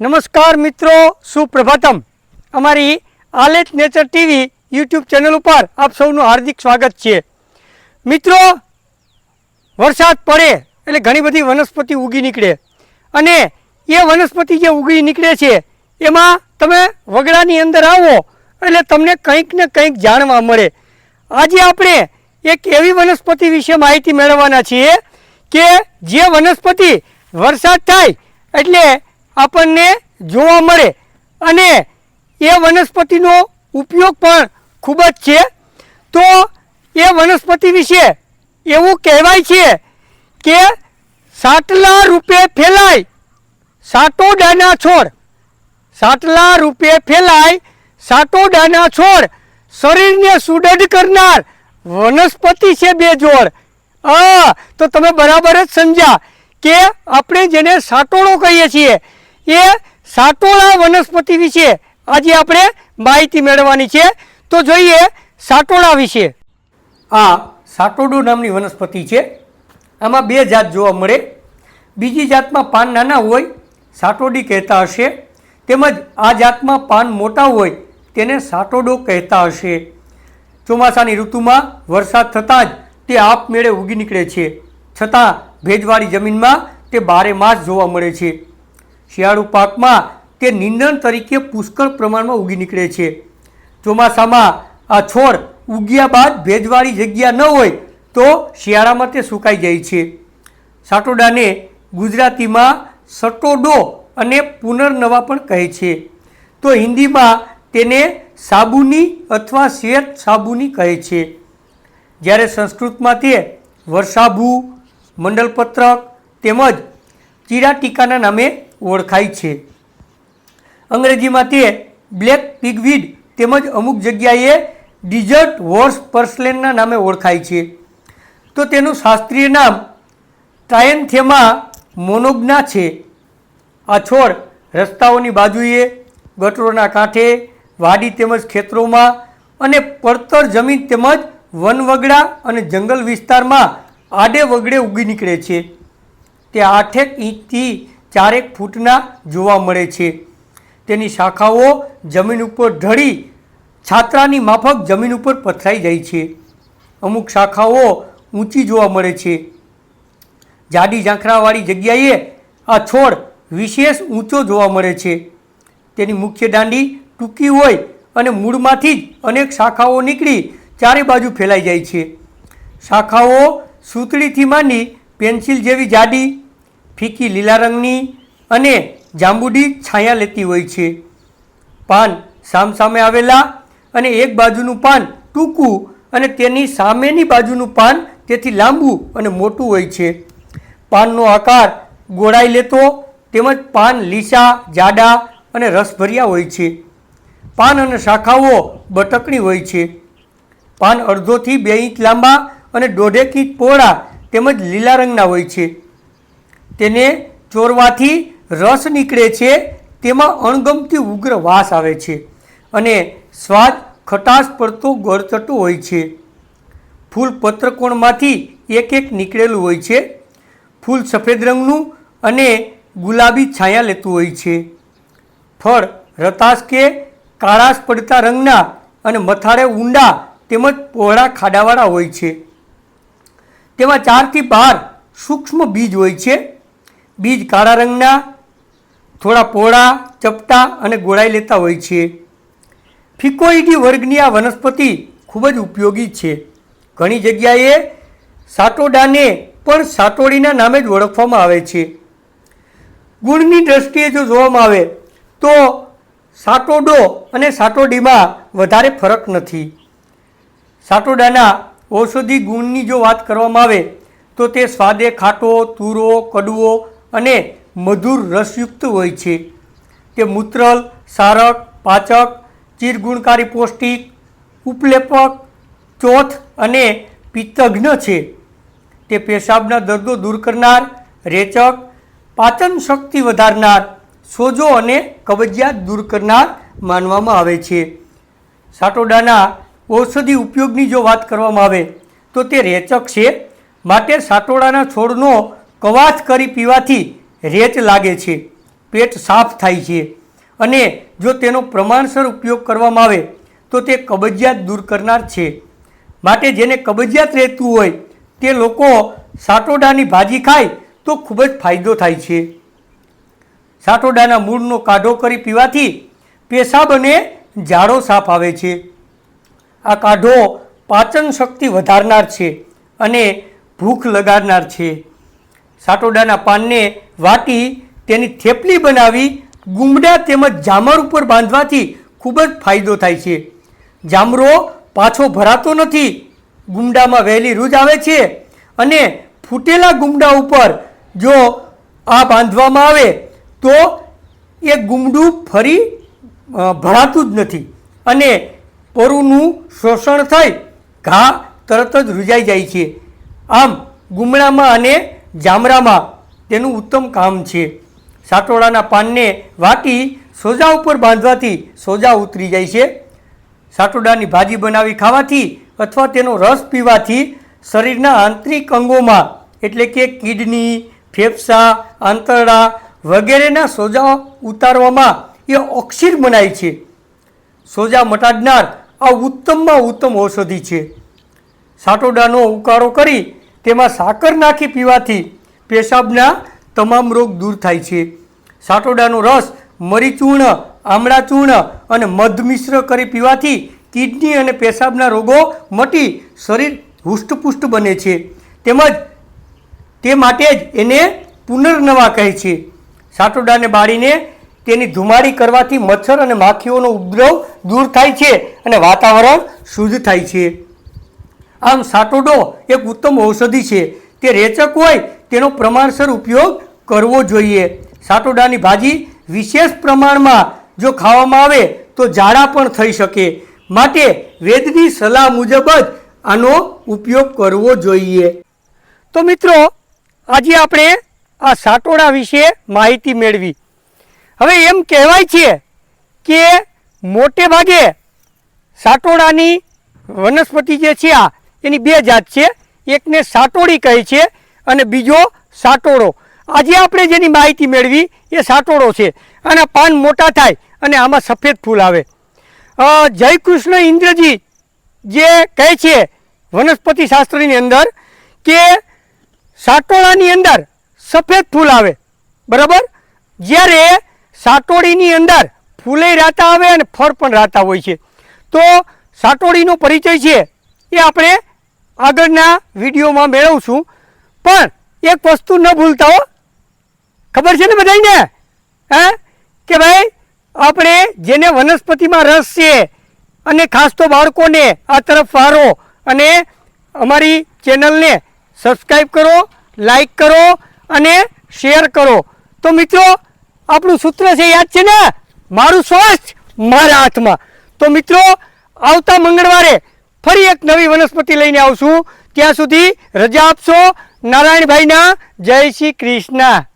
નમસ્કાર મિત્રો, સુપ્રભાતમ. અમારી આલેટ નેચર ટીવી યુટ્યુબ ચેનલ ઉપર આપ સૌનું હાર્દિક સ્વાગત છે. મિત્રો, વરસાદ પડે એટલે ઘણી બધી વનસ્પતિ ઉગી નીકળે. અને એ વનસ્પતિ જે ઉગી નીકળે છે, એમાં તમે વગડાની અંદર આવો એટલે તમને કંઈક ને કંઈક જાણવા મળે. આજે આપણે એક એવી વનસ્પતિ વિશે માહિતી મેળવવાના છીએ કે જે વનસ્પતિ વરસાદ થાય એટલે આપણને જોવા મળે. અને એ વનસ્પતિનો ઉપયોગ પણ ખૂબ જ છે. તો એ વનસ્પતિ વિશે એવું કહેવાય છે કે સાટલા રૂપે ફેલાય સાટોડાના છોડ. સાટલા રૂપે ફેલાય સાટોડાના છોડ. શરીરને સુદઢ કરનાર વનસ્પતિ છે બે જોડ. હા તો તમે બરાબર જ સમજ્યા કે આપણે જેને સાટોડો કહીએ છીએ એ સાટોળા વનસ્પતિ વિશે આજે આપણે માહિતી મેળવવાની છે. તો જોઈએ સાટોળા વિશે. આ સાટોડો નામની વનસ્પતિ છે. આમાં બે જાત જોવા મળે. બીજી જાતમાં પાન નાના હોય, સાટોડી કહેતા હશે. તેમજ આ જાતમાં પાન મોટા હોય, તેને સાટોડો કહેતા હશે. ચોમાસાની ઋતુમાં વરસાદ થતાં જ તે આપમેળે ઉગી નીકળે છે. છતાં ભેજવાળી જમીનમાં તે બારે માસ જોવા મળે છે. શિયાળુ પાકમાં તે નીંદણ તરીકે પુષ્કળ પ્રમાણમાં ઉગી નીકળે છે. ચોમાસામાં આ છોડ ઉગ્યા બાદ ભેજવાળી જગ્યા ન હોય તો શિયાળામાં તે સુકાઈ જાય છે. સાટોડાને ગુજરાતીમાં સટોડો અને પુનર્નવા પણ કહે છે. તો હિન્દીમાં તેને સાબુની અથવા શ્વેત સાબુની કહે છે. જ્યારે સંસ્કૃતમાં તે વર્ષાભુ, મંડલપત્રક તેમજ ચીરાટીકાના નામે ઓળખાય છે. અંગ્રેજીમાં તે બ્લેક પિગવીડ તેમજ અમુક જગ્યાએ ડિઝર્ટ હોર્સ પર્સલેનના નામે ઓળખાય છે. તો તેનું શાસ્ત્રીય નામ ટ્રાયન્થેમા મોનોગ્ના છે. આ છોડ રસ્તાઓની બાજુએ, ગટરોના કાંઠે, વાડી તેમજ ખેતરોમાં અને પડતર જમીન તેમજ વનવગડા અને જંગલ વિસ્તારમાં આડે વગડે ઉગી નીકળે છે. તે આઠેક ઇંચથી ચારેક ફૂટના જોવા મળે છે. તેની શાખાઓ જમીન ઉપર ઢળી છાત્રાની માફક જમીન ઉપર પથરાઈ જાય છે. અમુક શાખાઓ ઊંચી જોવા મળે છે. જાડી ઝાંખરાવાળી જગ્યાએ આ છોડ વિશેષ ઊંચો જોવા મળે છે. તેની મુખ્ય દાંડી ટૂંકી હોય અને મૂળમાંથી જ અનેક શાખાઓ નીકળી ચારે બાજુ ફેલાઈ જાય છે. શાખાઓ સૂતળીથી માંડી પેન્સિલ જેવી જાડી ફીકી લીલા રંગની અને જાંબુડી છાયા લેતી હોય છે. પાન સામસામે આવેલા અને એક બાજુનું પાન ટૂંકું અને તેની સામેની બાજુનું પાન તેથી લાંબુ અને મોટું હોય છે. પાનનો આકાર ગોળાઈ લેતો તેમજ પાન લીસા, જાડા અને રસભર્યા હોય છે. પાન અને શાખાઓ બટકણી હોય છે. પાન અડધોથી બે ઇંચ લાંબા અને દોઢેક ઇંચ પહોળા તેમજ લીલા રંગના હોય છે. તેને ચોરવાથી રસ નીકળે છે, તેમાં અણગમતી ઉગ્ર વાસ આવે છે અને સ્વાદ ખટાશ પડતો ગળચટો હોય છે. ફૂલ પત્રકોણમાંથી એક એક નીકળેલું હોય છે. ફૂલ સફેદ રંગનું અને ગુલાબી છાયા લેતું હોય છે. ફળ રતાશ કે કાળાશ પડતા રંગના અને મથાળે ઊંડા તેમજ પહોળા ખાડાવાળા હોય છે. તેમાં ચારથી બાર સૂક્ષ્મ બીજ હોય છે. બીજ કાળા રંગના, થોડા પોળા ચપટા અને ગોળાઈ લેતા હોય છે. ફિકોઇડી વર્ગની આ વનસ્પતિ ખૂબ જ ઉપયોગી છે. ઘણી જગ્યાએ સાટોડાને પણ સાટોડીના નામે જ ઓળખવામાં આવે છે. ગુણની દ્રષ્ટિએ જો જોવામાં આવે, તો સાટોડો અને સાટોડીમાં વધારે ફરક નથી. સાટોડાના ઔષધિ ગુણની જો વાત કરવામાં આવે, તો તે સ્વાદે ખાટો, તુરો, કડવો અને મધુર રસયુક્ત હોય છે. તે મૂત્રલ સારક પાચક, ચીરગુણકારી પૌષ્ટિક, ઉપલેપક, ચોથ અને પિત્તઘ્ન છે. તે પેશાબના દર્દો દૂર કરનાર, રેચક, પાચન શક્તિ વધારનાર, સોજો અને કબજિયાત દૂર કરનાર માનવામાં આવે છે. સાટોડાના ઔષધિ ઉપયોગની જો વાત કરવામાં આવે, તો તે રેચક છે. માટે સાટોડાના છોડનો કવાચ કરી પીવાથી રેચ લાગે છે, પેટ સાફ થાય છે. અને જો તેનો પ્રમાણસર ઉપયોગ કરવામાં આવે, તો તે કબજિયાત દૂર કરનાર છે. માટે જેને કબજિયાત રહેતું હોય, તે લોકો સાટોડાની ભાજી ખાય, તો ખૂબ જ ફાયદો થાય છે. સાટોડાના મૂળનો કાઢો કરી પીવાથી પેશાબ અને ઝાડો સાફ આવે છે. આ કાઢો પાચન શક્તિ વધારનાર છે અને ભૂખ લગાડનાર છે. સાટોડાના પાનને વાટી તેની થેપલી બનાવી ગુમડા તેમજ જામર ઉપર બાંધવાથી ખૂબ જ ફાયદો થાય છે. જામરો પાછો ભરાતો નથી. ગુમડામાં વહેલી રૂજ આવે છે અને ફૂટેલા ગુમડા ઉપર જો આ બાંધવામાં આવે તો એ ગુમડું ફરી ભરાતું જ નથી અને પરુનું શોષણ થઈ ઘા તરત જ રૂજાઈ જાય છે. આમ ગુમડામાં અને જામરામાં તેનું ઉત્તમ કામ છે. સાટોળાના પાનને વાટી સોજા ઉપર બાંધવાથી સોજા ઉતરી જાય છે. સાટોડાની ભાજી બનાવી ખાવાથી અથવા તેનો રસ પીવાથી શરીરના આંતરિક અંગોમાં, એટલે કે કિડની, ફેફસા, આંતરડા વગેરેના સોજા ઉતારવામાં એ ઓક્સિર બનાય છે. સોજા મટાડનાર આ ઉત્તમમાં ઉત્તમ ઔષધિ છે. સાટોડાનો ઉકાળો કરી તેમાં સાકર નાખી પીવાથી પેશાબના તમામ રોગ દૂર થાય છે. સાટોડાનો રસ મરી ચૂર્ણ આમળા ચૂર્ણ અને મધ મિશ્ર કરી પીવાથી કિડની અને પેશાબના રોગો મટી શરીર હુષ્ટપુષ્ટ બને છે. તેમજ તે માટે જ એને પુનર્નવા કહે છે. સાટોડાને બાળીને તેની ધુમાડી કરવાથી મચ્છર અને માખીઓનો ઉપદ્રવ દૂર થાય છે અને વાતાવરણ શુદ્ધ થાય છે. આમ સાટોડો એક ઉત્તમ ઔષધિ છે. તે રેચક હોય તેનો પ્રમાણસર ઉપયોગ કરવો જોઈએ. સાટોડાની ભાજી વિશેષ પ્રમાણમાં જો ખાવામાં આવે તો ઝાડા પણ થઈ શકે. માટે વેદની સલાહ મુજબ જ આનો ઉપયોગ કરવો જોઈએ. તો મિત્રો, આજે આપણે આ સાટોડા વિશે માહિતી મેળવી. હવે એમ કહેવાય છે કે મોટે ભાગે સાટોડાની વનસ્પતિ જે છે આ એની બે જાત છે. એકને સાટોડી કહે છે અને બીજો સાટોડો. આજે આપણે જેની માહિતી મેળવી એ સાટોડો છે આના પાન મોટા થાય અને આમાં સફેદ ફૂલ આવે. જયકૃષ્ણ ઇન્દ્રજી જે કહે છે વનસ્પતિ શાસ્ત્રની અંદર કે સાટોડાની અંદર સફેદ ફૂલ આવે. બરાબર? જ્યારે સાટોડીની અંદર ફૂલે રાતા આવે અને ફળ પણ રાતા હોય છે. તો સાટોડીનો પરિચય છે એ આપણે આગળના વિડીયોમાં મેળવું છું. પણ એક વસ્તુ ન ભૂલતા હો. ખબર છે ને બધાને હે? કે ભાઈ, આપણે જેને વનસ્પતિમાં રસ છે અને ખાસ તો બાળકોને આ તરફ વારો અને અમારી ચેનલને સબસ્ક્રાઈબ કરો લાઈક કરો અને શેર કરો. તો મિત્રો, આપણું સૂત્ર છે યાદ છે ને? મારું સ્વાસ્થ્ય મારા હાથમાં તો મિત્રો, આવતા મંગળવારે ફરી એક નવી વનસ્પતિ લઈને આવશું. ત્યાં સુધી રજા આપશો. નારાયણભાઈના જય શ્રી કૃષ્ણ.